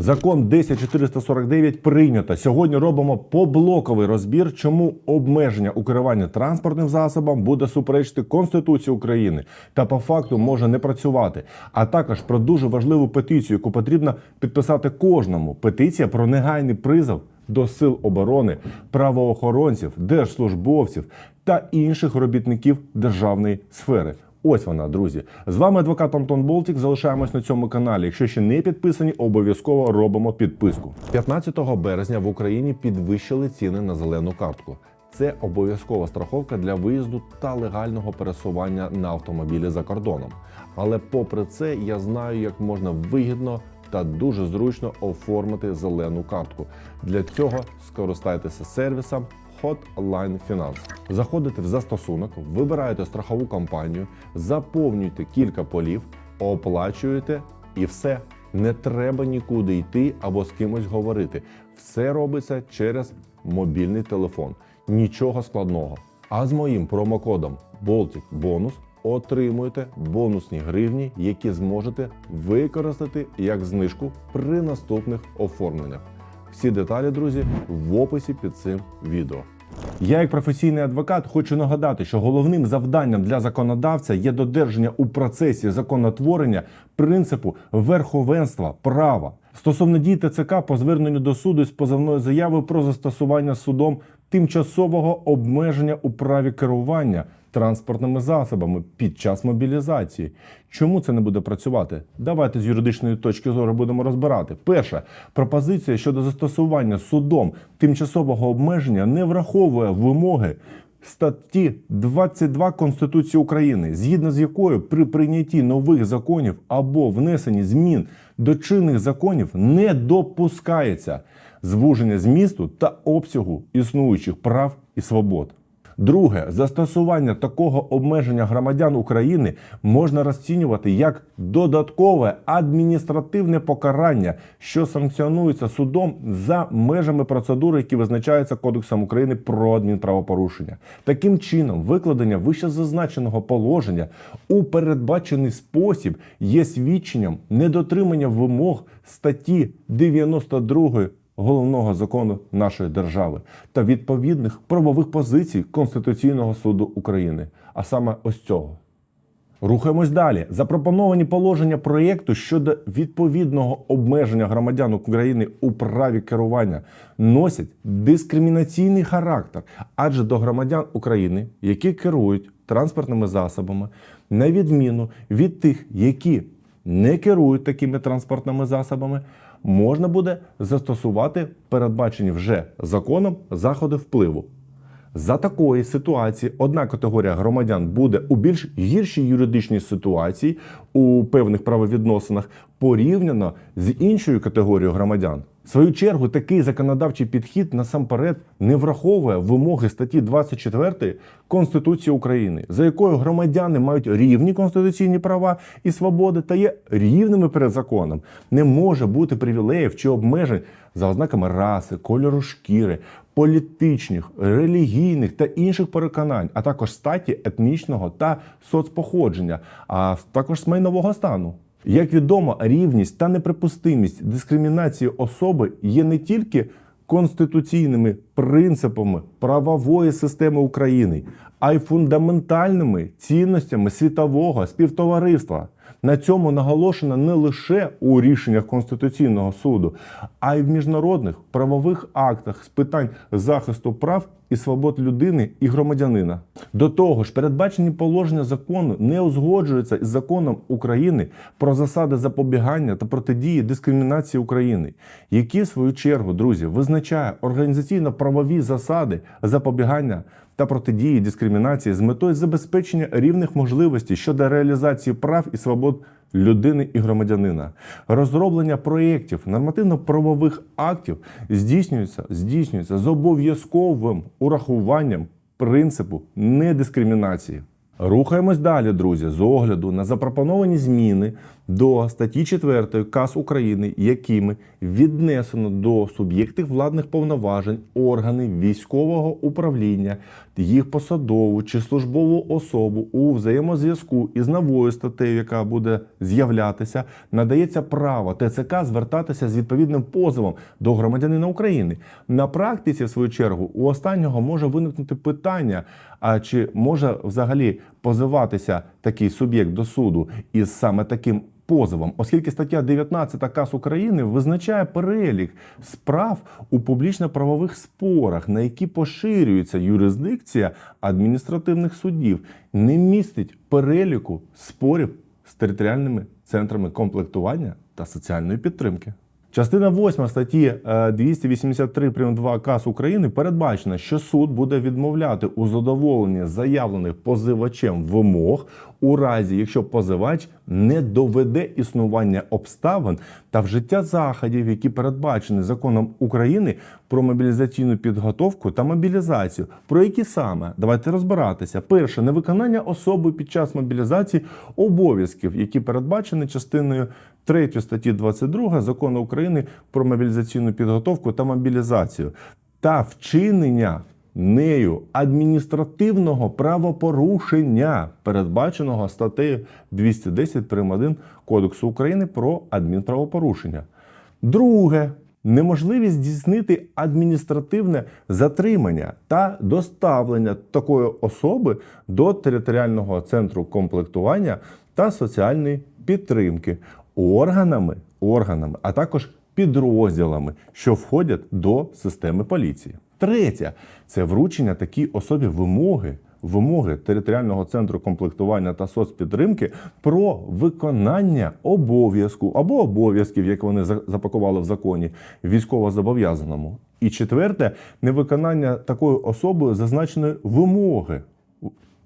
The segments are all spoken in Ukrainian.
Закон 10449 прийнято. Сьогодні робимо поблоковий розбір, чому обмеження у керуванні транспортним засобом буде суперечити Конституції України та по факту може не працювати. А також про дуже важливу петицію, яку потрібно підписати кожному. Петиція про негайний призов до сил оборони, правоохоронців, держслужбовців та інших робітників державної сфери. Ось вона, друзі. З вами адвокат Антон Болтік. Залишаємось на цьому каналі. Якщо ще не підписані, обов'язково робимо підписку. 15 березня в Україні підвищили ціни на зелену картку. Це обов'язкова страховка для виїзду та легального пересування на автомобілі за кордоном. Але попри це, я знаю, як можна вигідно та дуже зручно оформити зелену картку. Для цього скористайтеся сервісом Hotline Finance. Заходите в застосунок, вибираєте страхову компанію, заповнюєте кілька полів, оплачуєте і все. Не треба нікуди йти або з кимось говорити. Все робиться через мобільний телефон. Нічого складного. А з моїм промокодом Baltic Bonus отримуєте бонусні гривні, які зможете використати як знижку при наступних оформленнях. Всі деталі, друзі, в описі під цим відео. Я, як професійний адвокат, хочу нагадати, що головним завданням для законодавця є додержання у процесі законотворення принципу верховенства права. Стосовно дій ТЦК по зверненню до суду з позовною заявою про застосування судом тимчасового обмеження у праві керування транспортними засобами під час мобілізації. Чому це не буде працювати? Давайте з юридичної точки зору будемо розбирати. Перше, пропозиція щодо застосування судом тимчасового обмеження не враховує вимоги статті 22 Конституції України, згідно з якою при прийнятті нових законів або внесенні змін до чинних законів не допускається звуження змісту та обсягу існуючих прав і свобод. Друге, застосування такого обмеження громадян України можна розцінювати як додаткове адміністративне покарання, що санкціонується судом за межами процедури, які визначаються Кодексом України про адмінправопорушення. Таким чином, викладення вище зазначеного положення у передбачений спосіб є свідченням недотримання вимог статті 92 головного закону нашої держави та відповідних правових позицій Конституційного суду України, а саме ось цього. Рухаємось далі. Запропоновані положення проєкту щодо відповідного обмеження громадян України у праві керування носять дискримінаційний характер, адже до громадян України, які керують транспортними засобами, на відміну від тих, які не керують такими транспортними засобами, можна буде застосувати передбачені вже законом заходи впливу. За такої ситуації одна категорія громадян буде у більш гіршій юридичній ситуації у певних правовідносинах порівняно з іншою категорією громадян. В свою чергу такий законодавчий підхід насамперед не враховує вимоги статті 24 Конституції України, за якою громадяни мають рівні конституційні права і свободи та є рівними перед законом. Не може бути привілеїв чи обмежень за ознаками раси, кольору шкіри, політичних, релігійних та інших переконань, а також статі етнічного та соцпоходження, а також з майнового стану. Як відомо, рівність та неприпустимість дискримінації особи є не тільки конституційними принципами правової системи України, а й фундаментальними цінностями світового співтовариства. На цьому наголошено не лише у рішеннях Конституційного суду, а й в міжнародних правових актах з питань захисту прав і свобод людини і громадянина. До того ж, передбачені положення закону не узгоджуються із законом України про засади запобігання та протидії дискримінації України, які в свою чергу, друзі, визначає організаційно-правові засади запобігання та протидії дискримінації з метою забезпечення рівних можливостей щодо реалізації прав і свобод людини і громадянина. Розроблення проєктів нормативно-правових актів здійснюється, здійснюється з обов'язковим урахуванням принципу недискримінації. Рухаємось далі, друзі, з огляду на запропоновані зміни до статті 4 КАС України, якими віднесено до суб'єктів владних повноважень органи військового управління, їх посадову чи службову особу у взаємозв'язку із новою статтею, яка буде з'являтися, надається право ТЦК звертатися з відповідним позовом до громадянина України. На практиці, в свою чергу, у останнього може виникнути питання: а чи може взагалі позиватися такий суб'єкт до суду із саме таким позовом, оскільки стаття 19 КАС України визначає перелік справ у публічно-правових спорах, на які поширюється юрисдикція адміністративних судів, не містить переліку спорів з територіальними центрами комплектування та соціальної підтримки. Частина 8 статті е, 283 прим. 2 КАС України передбачена, що суд буде відмовляти у задоволенні заявлених позивачем вимог у разі, якщо позивач не доведе існування обставин та вжиття заходів, які передбачені законом України про мобілізаційну підготовку та мобілізацію. Про які саме давайте розбиратися. Перше, невиконання особи під час мобілізації обов'язків, які передбачені частиною 3 статті 22 закону України про мобілізаційну підготовку та мобілізацію, та вчинення нею адміністративного правопорушення, передбаченого статтею 210 прим. 1 Кодексу України про адмінправопорушення. Друге. Неможливість здійснити адміністративне затримання та доставлення такої особи до територіального центру комплектування та соціальної підтримки органами, органами, а також підрозділами, що входять до системи поліції. Третє це вручення такій особі вимоги. Вимоги територіального центру комплектування та соцпідтримки про виконання обов'язку або обов'язків, як вони запакували в законі, військовозобов'язаному. І четверте, невиконання такою особою зазначеної вимоги,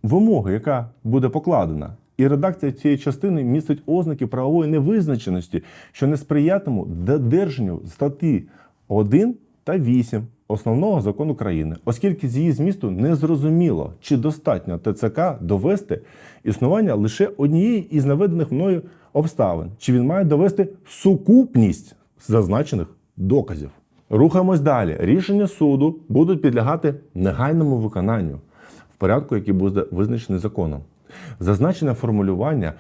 вимоги, яка буде покладена. І редакція цієї частини містить ознаки правової невизначеності, що не сприятимуть додержанню статті 1 та 8 основного закону країни, оскільки з її змісту не зрозуміло, чи достатньо ТЦК довести існування лише однієї із наведених мною обставин, чи він має довести сукупність зазначених доказів. Рухаємось далі. Рішення суду будуть підлягати негайному виконанню в порядку, який буде визначений законом. Зазначене формулювання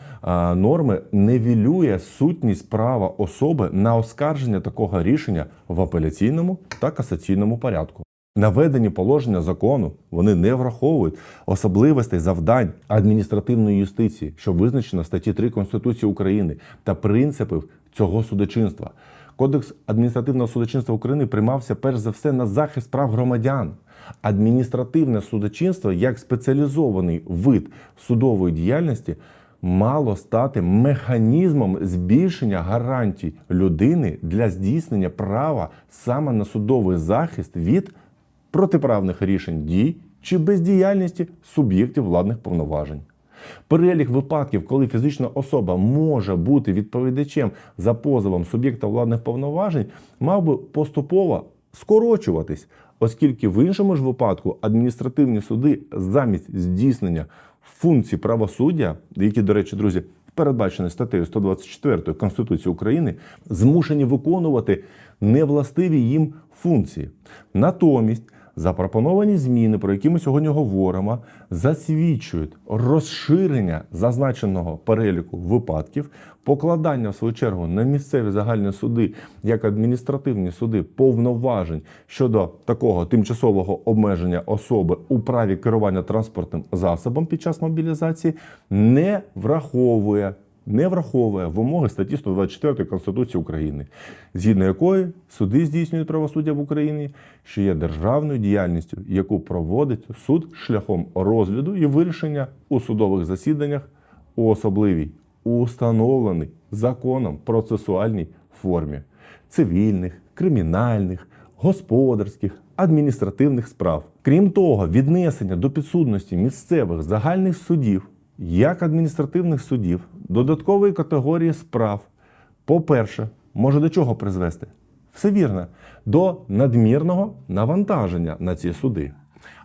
норми невілює сутність права особи на оскарження такого рішення в апеляційному та касаційному порядку. Наведені положення закону вони не враховують особливостей завдань адміністративної юстиції, що визначено в статті 3 Конституції України, та принципів цього судочинства. Кодекс адміністративного судочинства України приймався перш за все на захист прав громадян. Адміністративне судочинство як спеціалізований вид судової діяльності мало стати механізмом збільшення гарантій людини для здійснення права саме на судовий захист від протиправних рішень дій чи бездіяльності суб'єктів владних повноважень. Перелік випадків, коли фізична особа може бути відповідачем за позовом суб'єкта владних повноважень, мав би поступово скорочуватись, оскільки в іншому ж випадку адміністративні суди замість здійснення функцій правосуддя, які, до речі, друзі, передбачені статтею 124 Конституції України, змушені виконувати невластиві їм функції. Натомість запропоновані зміни, про які ми сьогодні говоримо, засвідчують розширення зазначеного переліку випадків, покладання в свою чергу на місцеві загальні суди як адміністративні суди повноважень щодо такого тимчасового обмеження особи у праві керування транспортним засобом під час мобілізації не враховує не враховує вимоги статті 124 Конституції України, згідно якої суди здійснюють правосуддя в Україні, що є державною діяльністю, яку проводить суд шляхом розгляду і вирішення у судових засіданнях у особливій, установленій законом процесуальній формі цивільних, кримінальних, господарських, адміністративних справ. Крім того, віднесення до підсудності місцевих загальних судів як адміністративних судів додаткової категорії справ, по-перше, може до чого призвести? Все вірно, до надмірного навантаження на ці суди.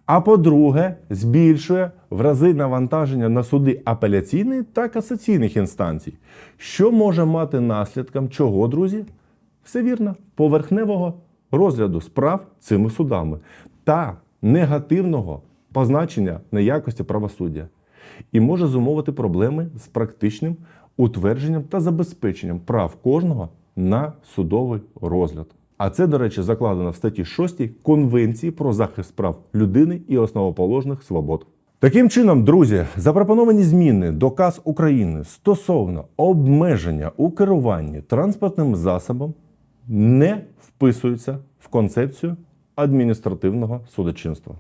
А по-друге, збільшує в рази навантаження на суди апеляційної та касаційних інстанцій, що може мати наслідком чого, друзі? Все вірно, поверхневого розгляду справ цими судами та негативного позначення неякості правосуддя і може зумовити проблеми з практичним утвердженням та забезпеченням прав кожного на судовий розгляд. А це, до речі, закладено в статті 6 Конвенції про захист прав людини і основоположних свобод. Таким чином, друзі, запропоновані зміни до КАС України стосовно обмеження у керуванні транспортним засобом не вписуються в концепцію адміністративного судочинства.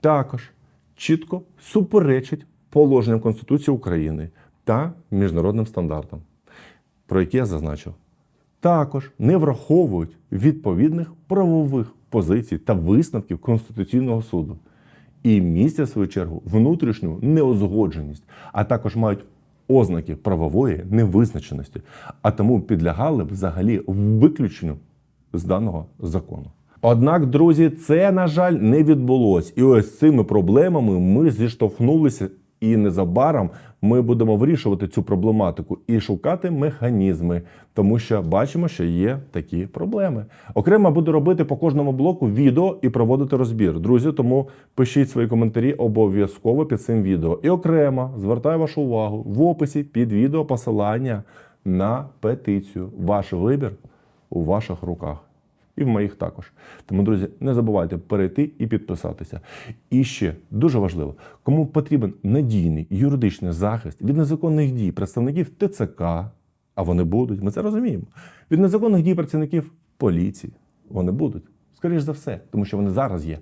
Також чітко суперечить положенням Конституції України та міжнародним стандартам, про які я зазначив. Також не враховують відповідних правових позицій та висновків Конституційного суду і містять, в свою чергу, внутрішню неузгодженість, а також мають ознаки правової невизначеності, а тому підлягали б взагалі виключенню з даного закону. Однак, друзі, це, на жаль, не відбулось. І ось цими проблемами ми зіштовхнулися, і незабаром ми будемо вирішувати цю проблематику і шукати механізми, тому що бачимо, що є такі проблеми. Окремо буду робити по кожному блоку відео і проводити розбір. Друзі, тому пишіть свої коментарі обов'язково під цим відео. І окремо звертаю вашу увагу в описі під відео посилання на петицію. Ваш вибір у ваших руках. І в моїх також. Тому, друзі, не забувайте перейти і підписатися. І ще дуже важливо, кому потрібен надійний юридичний захист від незаконних дій представників ТЦК, а вони будуть, ми це розуміємо. Від незаконних дій працівників поліції вони будуть. Скоріше за все, тому що вони зараз є.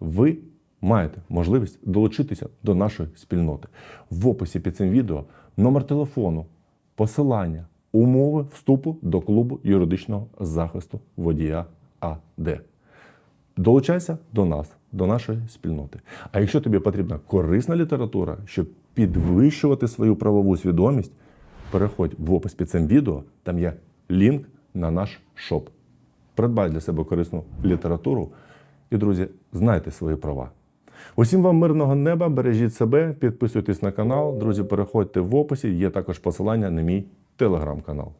Ви маєте можливість долучитися до нашої спільноти. В описі під цим відео номер телефону, посилання, умови вступу до клубу юридичного захисту водія АД. Долучайся до нас, до нашої спільноти. А якщо тобі потрібна корисна література, щоб підвищувати свою правову свідомість, переходь в опис під цим відео, там є лінк на наш шоп. Придбай для себе корисну літературу і, друзі, знайте свої права. Усім вам мирного неба, бережіть себе, підписуйтесь на канал. Друзі, переходьте в описі. Є також посилання на мій телеграм-канал.